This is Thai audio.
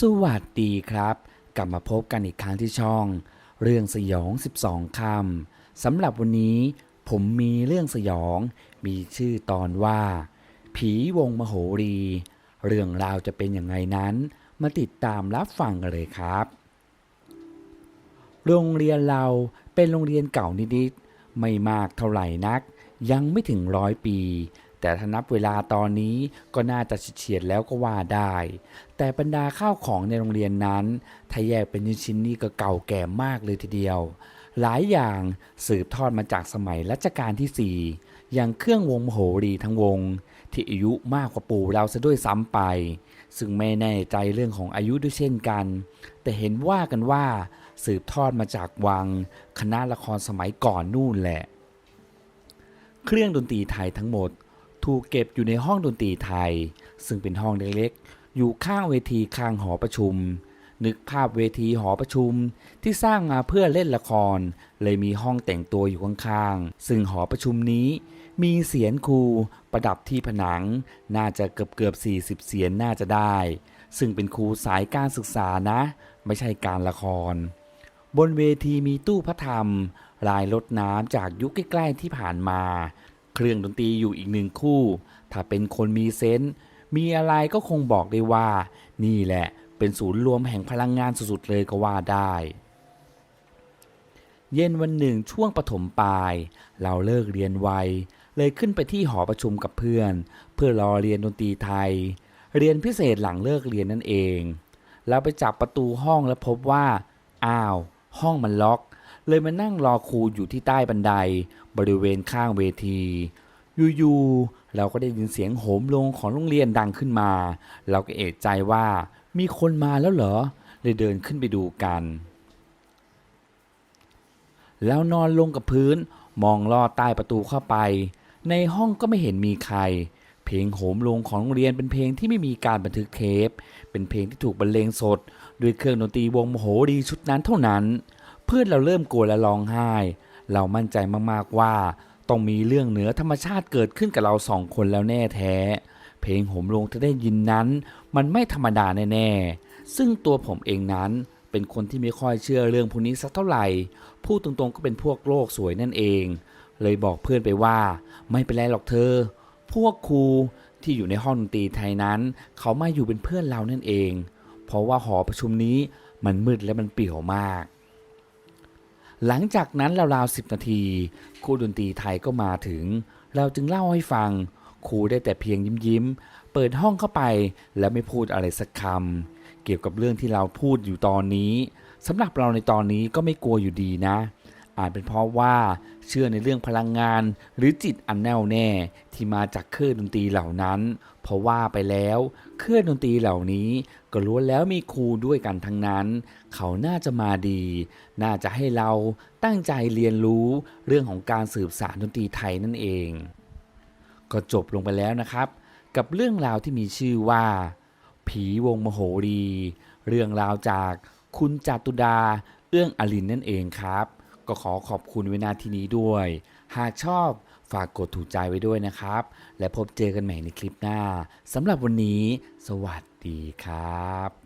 สวัสดีครับ กลับมาพบกันอีกครั้งที่ช่อง เรื่องสยอง 12 คำสำหรับวันนี้ ผมมีเรื่องสยอง มีชื่อตอนว่า ผีวงมโหรี เรื่องราวจะเป็นอยังไงนั้น มาติดตามรับฟังกันเลยครับ โรงเรียนเราเป็นโรงเรียนเก่านิดๆไม่มากเท่าไหร่นัก ยังไม่ถึงร้อยปี แต่ถ้านับเวลาตอนนี้ก็น่าจะเฉียดแล้วก็ว่าได้ แต่บรรดาข้าวของในโรงเรียนนั้นถ้าแยกเป็นชิ้นนี่ก็เก่าแก่มากเลยทีเดียว หลายอย่างสืบทอดมาจากสมัยรัชกาลที่ 4 อย่างเครื่องวงมโหรีทั้งวง ที่อายุมากกว่าปู่เราซะด้วยซ้ำไป ซึ่งไม่แน่ใจเรื่องของอายุด้วยเช่นกัน แต่เห็นว่ากันว่าสืบทอดมาจากวัง คณะละครสมัยก่อนนู่นแหละ เครื่องดนตรีไทยทั้งหมด ถูกเก็บอยู่ในห้องดนตรีไทย ซึ่งเป็นห้องเล็กๆ อยู่ข้างเวทีข้างหอประชุม นึกภาพเวทีหอประชุมที่สร้างมาเพื่อเล่นละคร เลยมีห้องแต่งตัวอยู่ข้างๆ ซึ่งหอประชุมนี้มีเสียนครูประดับที่ผนัง น่าจะเกือบเกือบ 40 เสียนน่าจะได้ ซึ่งเป็นครูสายการศึกษานะ ไม่ใช่การละคร บนเวทีมีตู้พระธรรม ลายรถน้ำจากยุคใกล้ๆที่ผ่านมา เครื่องดนตรีอยู่อีกหนึ่งคู่ ถ้าเป็นคนมีเซนส์มีอะไรก็คงบอกได้ว่า นี่แหละเป็นศูนย์รวมแห่งพลังงานสุดๆเลยก็ว่าได้ เย็นวันหนึ่งช่วงปฐมปลาย เราเลิกเรียนไว เลยขึ้นไปที่หอประชุมกับเพื่อน เพื่อรอเรียนดนตรีไทย เรียนพิเศษหลังเลิกเรียนนั่นเอง เราไปจับประตูห้องแล้วพบว่า อ้าว ห้องมันล็อก เลยมานั่งรอครูอยู่ที่ใต้บันได บริเวณข้างเวที อยู่ๆเราก็ได้ยินเสียงโหมลงของโรงเรียนดังขึ้นมา เราก็เอะใจว่ามีคนมาแล้วเหรอ เลยเดินขึ้นไปดูกัน แล้วนอนลงกับพื้นมองลอดใต้ประตูเข้าไป ในห้องก็ไม่เห็นมีใคร เพลงโหมลงของโรงเรียนเป็นเพลงที่ไม่มีการบันทึกเทป เป็นเพลงที่ถูกบรรเลงสด ด้วยเครื่องดนตรีวงโมโหรีชุดนั้นเท่านั้น เพื่อนเราเริ่มกลัวและร้องไห้ เรามั่นใจมากๆว่า ต้องมีเรื่องเหนือธรรมชาติเกิดขึ้นกับเราสองคนแล้วแน่แท้ เพลงโหมลงที่ได้ยินนั้น มันไม่ธรรมดาแน่ๆ ซึ่งตัวผมเองนั้นเป็นคนที่ไม่ค่อยเชื่อเรื่องพวกนี้สักเท่าไหร่ พูดตรงๆก็เป็นพวกโลกสวยนั่นเอง เลยบอกเพื่อนไปว่า ไม่เป็นไรหรอกเธอ พวกครูที่อยู่ในห้องดนตรีไทยนั้น เขามาอยู่เป็นเพื่อนเรานั่นเอง เพราะว่าหอประชุมนี้มันมืดและมันเปี่ยวมาก หลังจากนั้นราวๆสิบนาที ครูดนตรีไทยก็มาถึง เราจึงเล่าให้ฟัง ครูได้แต่เพียงยิ้มยิ้มๆเปิดห้องเข้าไปและไม่พูดอะไรสักคำเกี่ยวกับเรื่องที่เราพูดอยู่ตอนนี้สำหรับเราในตอนนี้ก็ไม่กลัวอยู่ดีนะ อาจเป็นเพราะว่าเชื่อในเรื่องพลังงาน หรือจิตอันแน่วแน่ที่มาจากเครื่องดนตรีเหล่านั้น เพราะว่าไปแล้วเครื่องดนตรีเหล่านี้ก็ล้วนแล้วมีครูด้วยกันทั้งนั้น เขาน่าจะมาดี น่าจะให้เราตั้งใจเรียนรู้เรื่องของการสืบสานดนตรีไทยนั่นเอง ก็จบลงไปแล้วนะครับ กับเรื่องราวที่มีชื่อว่า ผีวงมโหรี เรื่องราวจากคุณจตุดาเอื้องอลินนั่นเองครับ ก็ขอขอบคุณเวนาทีนี้ด้วย หากชอบฝากกดถูกใจไว้ด้วยนะครับ และพบเจอกันใหม่ในคลิปหน้าสำหรับวันนี้ สวัสดีครับ